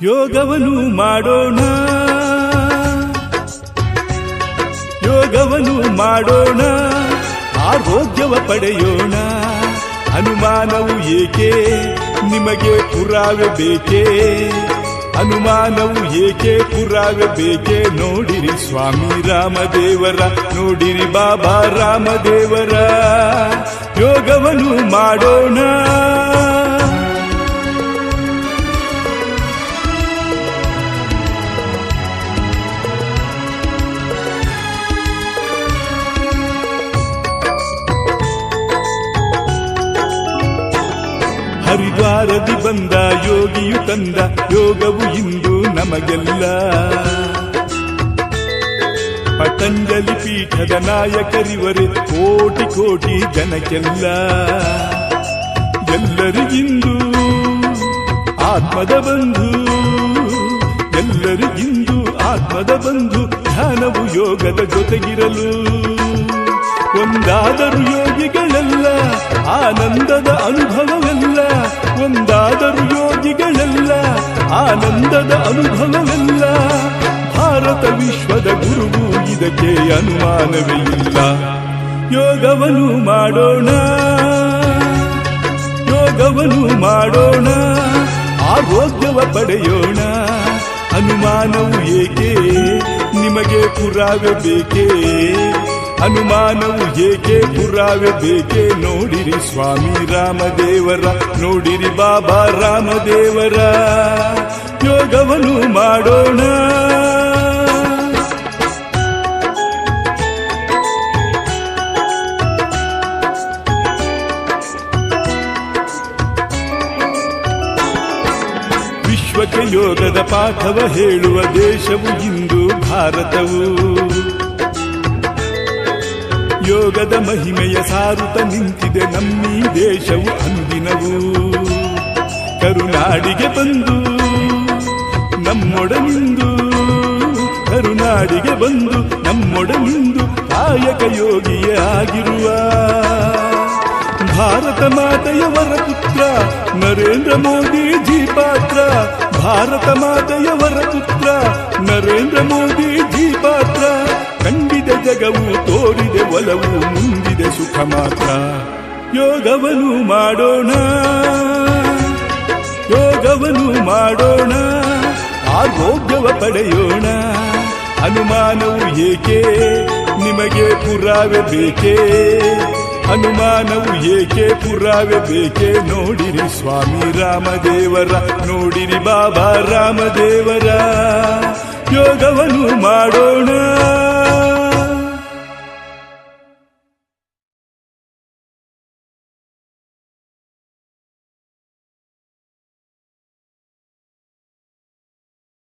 ಯೋಗವನ್ನು ಮಾಡೋಣ. ಯೋಗವನು ಮಾಡೋಣ. ಆರೋಗ್ಯವ ಪಡೆಯೋಣ. ಅನುಮಾನವು ಏಕೆ? ನಿಮಗೆ ಪುರಾವೆ ಬೇಕೇ? ಅನುಮಾನವು ಏಕೆ? ಪುರಾವೆ ಬೇಕೆ? ನೋಡಿರಿ ಸ್ವಾಮಿ ರಾಮದೇವರ, ನೋಡಿರಿ ಬಾಬಾ ರಾಮದೇವರ. ಯೋಗವನ್ನು ಮಾಡೋಣ. ಹರಿದ್ವಾರದಿ ಬಂದ, ಯೋಗಿಯು ತಂದ, ಯೋಗವು ಇಂದು ನಮಗೆಲ್ಲ. ಪತಂಜಲಿ ಪೀಠದ ನಾಯಕರಿವರೆ, ಕೋಟಿ ಕೋಟಿ ಜನಕ್ಕೆಲ್ಲ. ಎಲ್ಲರಿಗಿಂದು ಆತ್ಮದ ಬಂಧು, ಎಲ್ಲರಿಗಿಂದು ಆತ್ಮದ ಬಂಧು, ಧ್ಯಾನವು ಯೋಗದ ಜೊತೆಗಿರಲು. ಒಂದಾದರೂ ಯೋಗಿಗಳೆಲ್ಲ ಆನಂದದ ಅನುಭವವೆಲ್ಲ ಒಂದಾದರು ಯೋಗಿಗಳೆಲ್ಲ, ಆನಂದದ ಅನುಭವವೆಲ್ಲ. ಭಾರತ ವಿಶ್ವದ ಗುರುವು ಇದಕ್ಕೆ ಅನುಮಾನವೇ ಇಲ್ಲ. ಯೋಗವನ್ನು ಮಾಡೋಣ. ಯೋಗವನ್ನು ಮಾಡೋಣ. ಆರೋಗ್ಯವ ಪಡೆಯೋಣ. ಅನುಮಾನವು ಏಕೆ? ನಿಮಗೆ ಪುರಾವೆ ಬೇಕೇ? ಅನುಮಾನವು ಏಕೆ ಪುರಾವೆ ಬೇಕೆ ನೋಡಿರಿ ಸ್ವಾಮಿ ರಾಮದೇವರ, ನೋಡಿರಿ ಬಾಬಾ ರಾಮದೇವರ. ಯೋಗವನ್ನು ಮಾಡೋಣ. ವಿಶ್ವಕ್ಕೆ ಯೋಗದ ಪಾಠವ ಹೇಳುವ ದೇಶವು ಇಂದು ಭಾರತವು. ಯೋಗದ ಮಹಿಮೆಯ ಸಾರುತ ನಿಂತಿದೆ ನಮ್ಮೀ ದೇಶವು ಅಂದಿನವು. ಕರುನಾಡಿಗೆ ಬಂದು ನಮ್ಮೊಡನಿಂದು, ಕರುನಾಡಿಗೆ ಬಂದು ನಮ್ಮೊಡನಿಂದು ಕಾಯಕ ಯೋಗಿಯೇ ಆಗಿರುವ ಭಾರತ ಮಾತೆಯವರ ಪುತ್ರ ನರೇಂದ್ರ ಮೋದಿಜಿ ಪಾತ್ರ. ಭಾರತ ಮಾತೆಯವರ ಪುತ್ರ ನರೇಂದ್ರ ಪಾತ್ರ ಕಂಡಿದೆ ಜಗವು ತೋರಿದೆ, ಒಲವು ಮುಂದಿದೆ, ಸುಖ ಮಾತ್ರ. ಯೋಗವನು ಮಾಡೋಣ. ಯೋಗವನು ಮಾಡೋಣ. ಆರೋಗ್ಯವ ಪಡೆಯೋಣ. ಅನುಮಾನವು ಏಕೆ? ನಿಮಗೆ ಪುರಾವೆ ಬೇಕೇ? ಅನುಮಾನವು ಏಕೆ? ಪುರಾವೆ ಬೇಕೆ? ನೋಡಿರಿ ಸ್ವಾಮಿ ರಾಮದೇವರ, ನೋಡಿರಿ ಬಾಬಾ ರಾಮದೇವರ. ಯೋಗವನ್ನು ಮಾಡೋಣ.